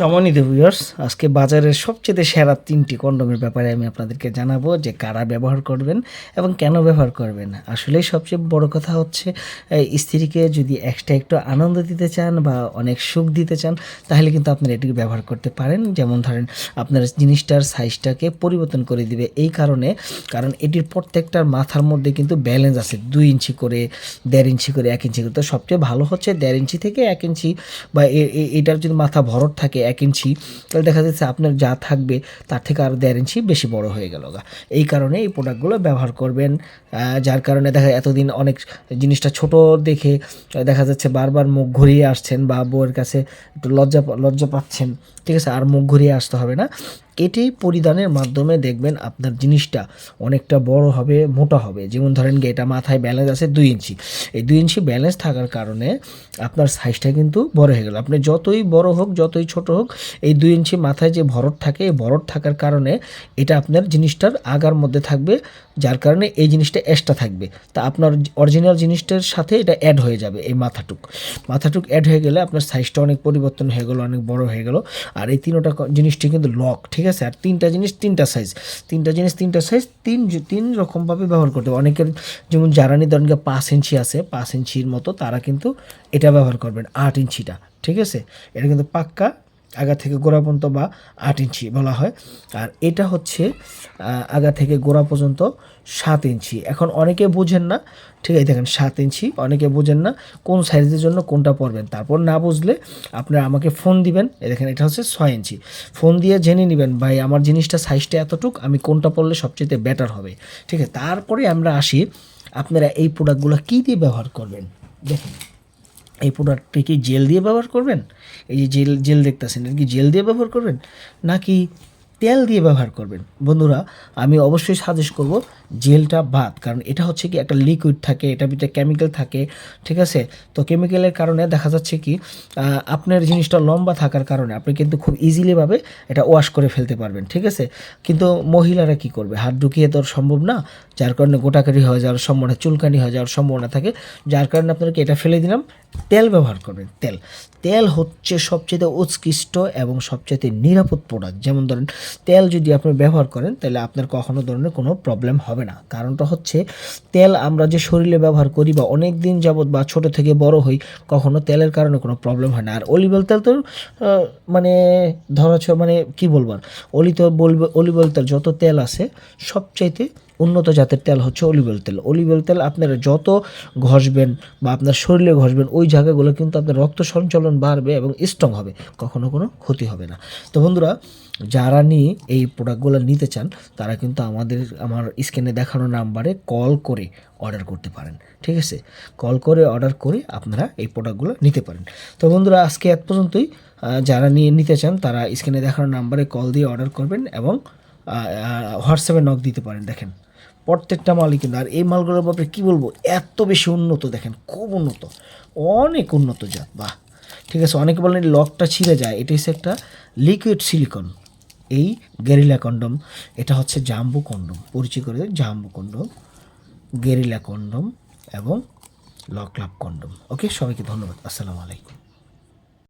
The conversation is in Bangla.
সম্মানিত ভিউয়ার্স আজকে বাজারের সবচেয়ে সেরা তিনটি কন্ডোমের ব্যাপারে আমি আপনাদেরকে জানাব যে কারা ব্যবহার করবেন এবং কেন ব্যবহার করবেন। আসলে সবচেয়ে বড় কথা হচ্ছে স্ত্রীকে যদি এক্সট্রা একটু আনন্দ দিতে চান বা অনেক সুখ দিতে চান, তাহলে কিন্তু আপনারা এটিকে ব্যবহার করতে পারেন। যেমন ধরেন, আপনার জিনিসটার সাইজটাকে পরিবর্তন করে দিবে এই কারণে, কারণ এটির প্রত্যেকটার মাথার মধ্যে কিন্তু ব্যালেন্স আছে। দুই ইঞ্চি করে, দেড় ইঞ্চি করে, এক ইঞ্চি করে। তো সবচেয়ে ভালো হচ্ছে দেড় ইঞ্চি থেকে এক ইঞ্চি বা এটার যদি মাথা ভরট থাকে এক ইঞ্চি, তাহলে দেখা যাচ্ছে আপনার যা থাকবে তার থেকে আরও দেড় ইঞ্চি বেশি বড় হয়ে গেল গা। এই কারণে এই প্রোডাক্টগুলো ব্যবহার করবেন যার কারণে দেখা এতদিন অনেক জিনিসটা ছোট দেখে দেখা যাচ্ছে বারবার মুখ ঘুরিয়ে আসছেন বা বউয়ের কাছে একটু লজ্জা লজ্জা পাচ্ছেন, ঠিক আছে? আর মুখ ঘুরিয়ে আসতে হবে না। এটি পরিধানের মাধ্যমে দেখবেন আপনার জিনিসটা অনেকটা বড় হবে, মোটা হবে। যেমন ধরেন এটা মাথায় ব্যালেন্স আছে দুই ইঞ্চি। এই দুই ইঞ্চি ব্যালেন্স থাকার কারণে আপনার সাইজটা কিন্তু বড় হয়ে গেল। আপনি যতই বড় হোক, যতই ছোট হোক, এই দুই ইঞ্চি মাথায় যে ভরট থাকে, এই ভরট থাকার কারণে এটা আপনার জিনিসটার আগার মধ্যে থাকবে, যার কারণে এই জিনিসটা এক্সট্রা থাকবে। তা আপনার অরিজিনাল জিনিসটার সাথে এটা অ্যাড হয়ে যাবে এই মাথাটুক। মাথাটুক অ্যাড হয়ে গেলে আপনার সাইজটা অনেক পরিবর্তন হয়ে গেলো, অনেক বড় হয়ে গেল। আর এই তিনোটা জিনিসটি কিন্তু লক ঠিক আছে? আর তিনটা জিনিস তিনটা সাইজ তিনটা জিনিস, তিনটা সাইজ তিন তিন রকমভাবে ব্যবহার করতে হবে। অনেকের যেমন জারানি ধরেন পাঁচ ইঞ্চি আছে, পাঁচ ইঞ্চির মতো তারা কিন্তু এটা ব্যবহার করবেন, আট ইঞ্চিটা, ঠিক আছে? এটা কিন্তু পাক্কা আগা থেকে গোড়া পর্যন্ত বা আট ইঞ্চি বলা হয়। আর এটা হচ্ছে আগা থেকে গোড়া পর্যন্ত সাত ইঞ্চি। এখন অনেকে বুঝেন না, ঠিক আছে, দেখেন সাত ইঞ্চি, অনেকে বুঝেন না কোন সাইজের জন্য কোনটা পরবেন। তারপর না বুঝলে আপনারা আমাকে ফোন দিবেন। দেখেন, এটা হচ্ছে ছয় ইঞ্চি। ফোন দিয়ে জেনে নেবেন, ভাই, আমার জিনিসটা সাইজটা এতটুক, আমি কোনটা পরলে সবচেয়ে বেটার হবে? ঠিক আছে, তারপরে আমরা আসি, আপনারা এই প্রোডাক্টগুলো কী দিয়ে ব্যবহার করবেন? দেখেন। এই প্রোডাক্টটি কি জেল দিয়ে ব্যবহার করবেন? এই যে জেল জেল দেখতেছেন, এটা কি জেল দিয়ে ব্যবহার করবেন? নাকি তেল দিয়ে ব্যবহার করবেন। বন্ধুরা, আমি অবশ্যই সাজেস্ট করব জেলটা বাদ, কারণ এটা হচ্ছে কি একটা লিকুইড থাকে এটা ভিতরে কেমিক্যাল থাকে, ঠিক আছে? তো কেমিক্যালের কারণে দেখা যাচ্ছে কি আপনার জিনিসটা লম্বা থাকার কারণে আপনি কিন্তু খুব ইজিলিভাবে এটা ওয়াশ করে ফেলতে পারবেন, ঠিক আছে? কিন্তু মহিলারা কি করবে? হাত ঢুকিয়ে তো সম্ভব না, যার কারণে গোটাকারি হয়ে যাওয়ার সম্ভাবনা, চুলকানি হয়ে যাওয়ার সম্ভাবনা থাকে, যার কারণে আপনাকে এটা ফেলে দিলাম। তেল ব্যবহার করবেন, তেল। তেল হচ্ছে সবচেয়ে উৎকৃষ্ট এবং সবচেয়ে নিরাপদ প্রোডাক্ট যেমন ধরেন তেল যদি আপনি ব্যবহার করেন, তাহলে আপনার কখনো ধরনের কোনো প্রবলেম হবে না। কারণটা হচ্ছে, তেল আমরা যে শরীরে ব্যবহার করি বা অনেক দিন যাবৎ বা ছোট থেকে বড় হই, কখনো তেলের কারণে কোনো প্রবলেম হয় না। আর অলিভ তেল তো মানে ধরাছ মানে কি বলব অলিতে অলি তো বলবে অলিভ তেল যত তেল আছে, সবচাইতে উন্নত জাতের তেল হচ্ছে অলিভ তেল। অলিভ অয়েল তেল আপনারা যত ঘষবেন বা আপনার শরীরে ঘষবেন, ওই জায়গাগুলো কিন্তু আপনার রক্ত সঞ্চালন বাড়বে এবং স্ট্রং হবে, কখনো কোনো ক্ষতি হবে না। তো বন্ধুরা, যারা নিয়ে এই প্রোডাক্টগুলো নিতে চান, তারা কিন্তু আমাদের, আমার স্ক্রিনে দেখানো নাম্বারে কল করে অর্ডার করতে পারেন, ঠিক আছে? কল করে অর্ডার করে আপনারা এই প্রোডাক্টগুলো নিতে পারেন। তো বন্ধুরা, আজকে এক পর্যন্তই। যারা নিয়ে নিতে চান, তারা স্ক্রিনে দেখানো নাম্বারে কল দিয়ে অর্ডার করবেন এবং হোয়াটসঅ্যাপে নক দিতে পারেন, দেখেন। প্রত্যেকটা মালই কিন্তু, আর এই মালগুলোর ব্যাপারে কী বলব? এত বেশি উন্নত দেখেন, খুব উন্নত, অনেক উন্নত জাত, বাহ! ঠিক আছে, অনেকে বলেন লকটা ছিঁড়ে যায় এটা হচ্ছে একটা লিকুইড সিলিকন এই গেরিলা কন্ডম এটা হচ্ছে জাম্বু কন্ডম পরিচয় করে জাম্বু কন্ডম গেরিলা কন্ডম এবং লক লাভ কন্ডম ওকে সবাইকে ধন্যবাদ, আসসালামু আলাইকুম।